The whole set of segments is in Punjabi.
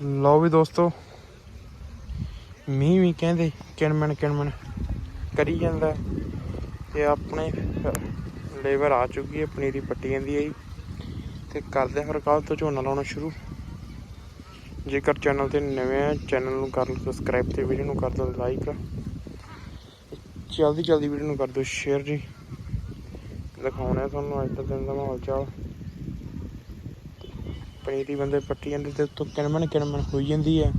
ਲਓ ਵੀ ਦੋਸਤੋ, ਮੀਂਹ ਵੀ ਕਹਿੰਦੇ ਕਿਣਮਣ ਕਿਣਮਣ ਕਰੀ ਜਾਂਦਾ ਹੈ। ਤੇ ਆਪਣੇ ਲੇਬਰ ਆ ਚੁੱਕੀ ਹੈ, ਪਨੀਰੀ ਪੱਟੀ ਜਾਂਦੀ ਹੈ ਜੀ। ਤੇ ਕਰਦੇ ਹਾਂ ਫਿਰ ਕੱਲ੍ਹ ਤੋਂ ਝੋਨਾ ਲਾਉਣਾ ਸ਼ੁਰੂ। ਜੇਕਰ ਚੈਨਲ ਤੇ ਨਵੇਂ ਆ ਚੈਨਲ ਨੂੰ ਕਰ ਲਓ ਸਬਸਕ੍ਰਾਈਬ ਤੇ ਵੀਡੀਓ ਨੂੰ ਕਰ ਦਿਓ ਲਾਈਕ ਜਲਦੀ ਜਲਦੀ ਵੀਡੀਓ ਨੂੰ ਕਰ ਦਿਓ ਸ਼ੇਅਰ ਜੀ। ਦਿਖਾਉਣਾ ਤੁਹਾਨੂੰ ਅੱਜ ਦਾ ਦਿਨ ਦਾ ਮਾਹੌਲ ਚਾਲ। ਪਨੀਰੀ ਬੰਦੇ ਪੱਟੀ ਜਾਂਦੇ ਤੇ ਉੱਤੋਂ ਕਿਣਮਣ ਕਿਣਮਣ ਹੋਈ ਜਾਂਦੀ ਹੈ।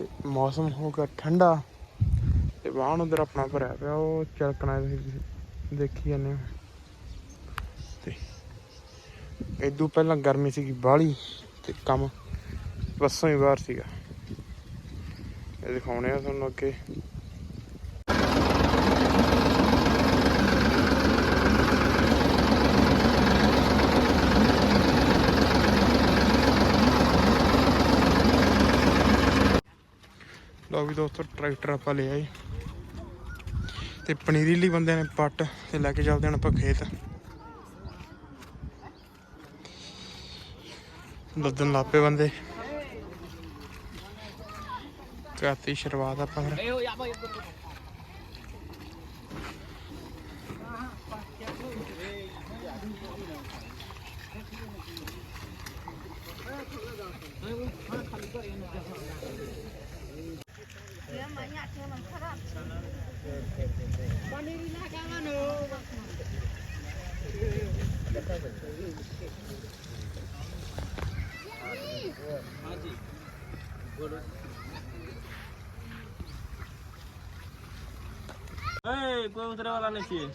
ਤੇ ਮੌਸਮ ਹੋ ਗਿਆ ਠੰਡਾ ਤੇ ਵਾਹਣ ਉਧਰ ਆਪਣਾ ਭਰਿਆ ਪਿਆ, ਉਹ ਚਲਕਣਾ ਤੁਸੀਂ ਦੇਖੀ ਜਾਂਦੇ ਹੋ। ਤੇ ਇਦੋਂ ਪਹਿਲਾਂ ਗਰਮੀ ਸੀਗੀ ਬਾਹਲੀ ਤੇ ਕੰਮ ਬੱਸੋਂ ਹੀ ਬਾਹਰ ਸੀਗਾ। ਇਹ ਦਿਖਾਉਣੇ ਆ ਤੁਹਾਨੂੰ ਅੱਗੇ। ਲਓ ਵੀ ਦੋਸਤੋ ਟਰੈਕਟਰ ਆਪਾਂ ਲਿਆ ਏ ਤੇ ਪਨੀਰੀ ਲਈ ਬੰਦੇ ਨੇ ਪੱਟ ਤੇ ਲੈ ਕੇ ਚੱਲਦੇ ਹਾਂ ਆਪਾਂ ਖੇਤ। ਲੱਦਣ ਲਾਪੇ ਬੰਦੇ। ਕਾਤੀ ਸ਼ੁਰੂਆਤ ਆਪਾਂ ਫਿਰ। Hey, go to the other side.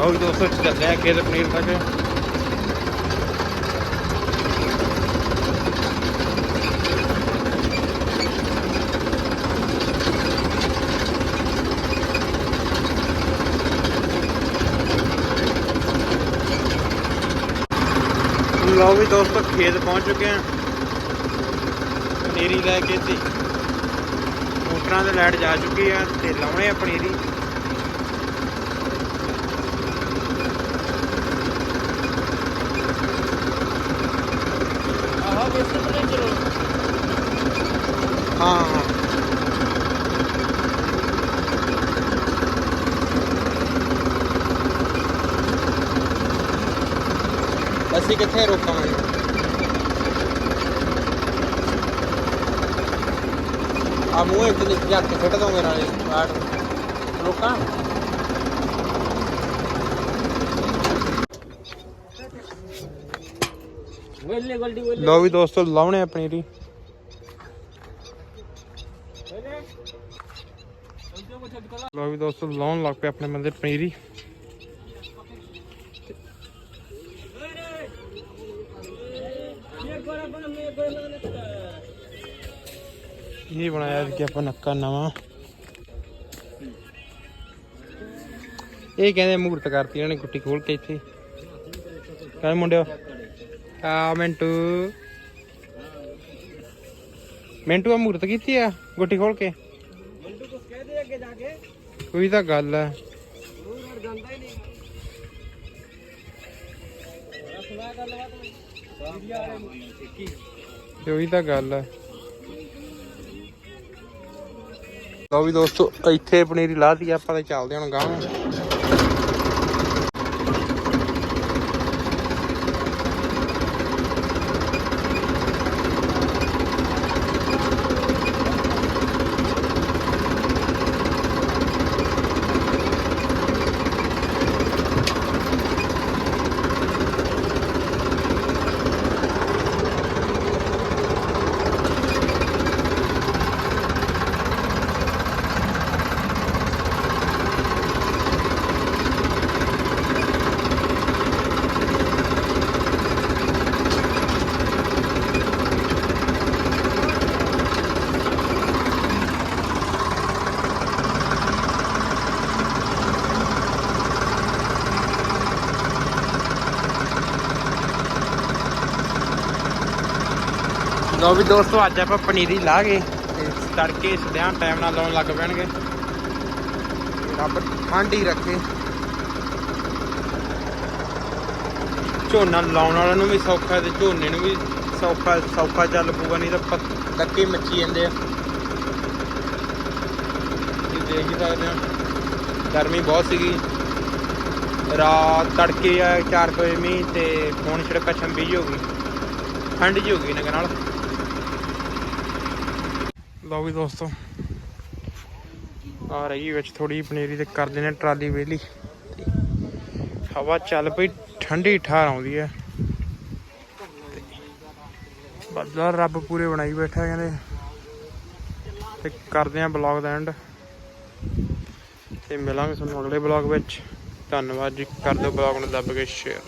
ਲਓ ਵੀ ਦੋਸਤੋ ਚੱਲੇ ਖੇਤ ਪਨੀਰ ਤੱਕ ਲਓ ਵੀ ਦੋਸਤੋ, ਖੇਤ ਪਹੁੰਚ ਚੁੱਕੇ ਆ ਪਨੀਰੀ ਲੈ ਕੇ ਤੇ ਮੋਟਰਾਂ ਦੇ ਲਾਈਟ ਜਾ ਚੁੱਕੀ ਆ ਤੇ ਲਾਉਣੇ ਆ ਪਨੀਰੀ। ਦੇਸੀ ਬਲੈਂਡਰ ਹਾਂ। ਹਾਂ ਅਸੀਂ ਕਿੱਥੇ ਰੋਕਾਂਗੇ? ਆ ਮੂੰਹ ਇੱਥੇ ਜਾ ਕੇ ਫਟ ਦੋਗੇ ਨਾਲੇ, ਬਾਹਰ। ਰੋਕਾਂ? ਵੇਲੇ ਲਓ ਵੀ ਦੋਸਤੋ, ਲਾਉਣੇ ਆਪਣੀ ਦੀ ਲਓ ਵੀ ਦੋਸਤੋ, ਲਾਉਣ ਲੱਗ ਪਏ ਆਪਣੇ ਬੰਦੇ ਪਨੀਰੀ ਇਹ ਬਣਾਇਆ ਕਿ ਆਪਾਂ ਨੱਕਾ ਨਵਾਂ। ਇਹ ਕਹਿੰਦੇ ਮੂਰਤ ਕਰਤੀ ਇਹਨਾਂ ਨੇ ਗੁੱਟੀ ਖੋਲ ਕੇ ਇੱਥੇ। ਕਹਿੰਦੇ ਮੁੰਡਿਓ। ਆ ਮਿੰਟੂ। ਮਿੰਟੂ ਆ ਮੂਰਤ ਕੀਤੀ ਆ ਗੁੱਟੀ ਖੋਲ ਕੇ? ਕੋਈ ਤਾਂ ਗੱਲ ਆ। ਤੇ ਉਹੀ ਤਾਂ ਗੱਲ ਆ। ਲਓ ਵੀ ਦੋਸਤੋ, ਇੱਥੇ ਪਨੀਰੀ ਲਾਤੀ ਆਪਾਂ ਤੇ ਚੱਲਦੇ ਹੁਣ ਗਾਂ ਲੋ ਵੀ ਦੋਸਤੋ ਅੱਜ ਆਪਾਂ ਪਨੀਰੀ ਲਾ ਗਏ ਤੇ ਤੜਕੇ ਸਦਿਆਂ ਟਾਈਮ ਨਾਲ ਲਾਉਣ ਲੱਗ ਪੈਣਗੇ। ਰੱਬ ਠੰਡ ਹੀ ਰੱਖੇ। ਝੋਨਾ ਲਾਉਣ ਵਾਲਿਆਂ ਨੂੰ ਵੀ ਸੌਖਾ ਤੇ ਝੋਨੇ ਨੂੰ ਵੀ ਸੌਖਾ ਸੌਖਾ ਚੱਲ ਪੂਗਾ ਨਹੀਂ ਤਾਂ ਲੱਗੇ ਮੱਚੀ ਜਾਂਦੇ ਆ। ਤੁਸੀਂ ਦੇਖ ਹੀ ਸਕਦੇ ਹੋ ਗਰਮੀ ਬਹੁਤ ਸੀਗੀ। ਰਾਤ ਤੜਕੇ ਆ 4 ਵਜੇ ਮੀਂਹ ਤੇ ਹੁਣ ਛੜਕਾ ਛੰਬੀ ਹੋ ਗਈ। ਠੰਡ ਜਿਹੀ ਹੋ ਗਈ ਨਗ ਨਾਲ। ਲਓ ਵੀ ਦੋਸਤੋ। ਆ ਰਹੀ ਵਿੱਚ ਥੋੜੀ ਪਨੀਰੀ ਤੇ ਕਰਦੇ ਨੇ ਟਰਾਲੀ ਵੇਲੀ ਹਵਾ ਚੱਲ ਪਈ, ਠੰਡੀ ਠਾਰ ਆਉਂਦੀ ਹੈ। ਤੇ ਬੱਦਲ ਰੱਬ ਪੂਰੇ ਬਣਾਈ ਬੈਠਾ ਕਹਿੰਦੇ। ਤੇ ਕਰਦੇ ਆ ਬਲੌਗ ਦਾ ਐਂਡ। ਤੇ ਮਿਲਾਂਗੇ ਤੁਹਾਨੂੰ ਅਗਲੇ ਬਲੌਗ ਵਿੱਚ। ਧੰਨਵਾਦ ਜੀ, ਕਰ ਦਿਓ ਬਲੌਗ ਨੂੰ ਦੱਬ ਕੇ ਸ਼ੇਅਰ